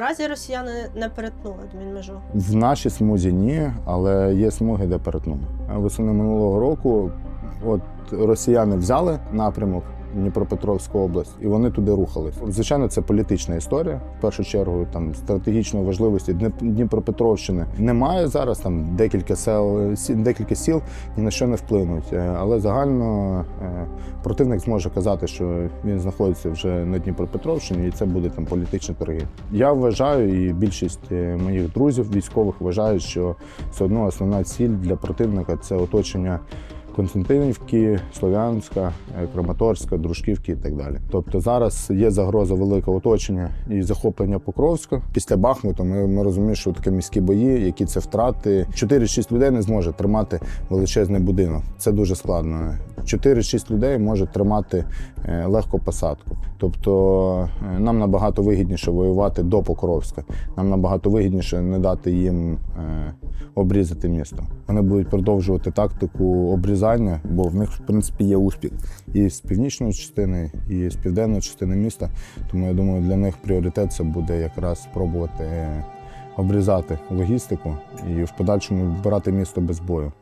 наразі росіяни не перетнули адмінмежу. В нашій смузі ні, але є смуги, де перетнули. Восени минулого року от росіяни взяли напрямок. Дніпропетровську область, і вони туди рухались. Звичайно, це політична історія. В першу чергу там стратегічної важливості Дніп- Дніпропетровщини немає зараз. Там декілька сел, декілька сіл ні на що не вплинуть. Е, Але загально е, противник зможе казати, що він знаходиться вже на Дніпропетровщині, і це буде там політичні торги. Я вважаю, і більшість е, моїх друзів військових вважають, що все одно основна ціль для противника це оточення. Константинівки, Слов'янська, е, Краматорська, Дружківки і так далі. Тобто зараз є загроза великого оточення і захоплення Покровська. Після Бахмуту ми, ми розуміємо, що таке міські бої, які це втрати. 4-6 людей не зможе тримати величезний будинок. Це дуже складно. 4-6 людей може тримати е, легко посадку. Тобто е, нам набагато вигідніше воювати до Покровська. Нам набагато вигідніше не дати їм е, обрізати місто. Вони будуть продовжувати тактику обрізання, бо в них, в принципі, є успіх і з північної частини, і з південної частини міста. Тому я думаю, для них пріоритет це буде якраз спробувати обрізати логістику і в подальшому брати місто без бою.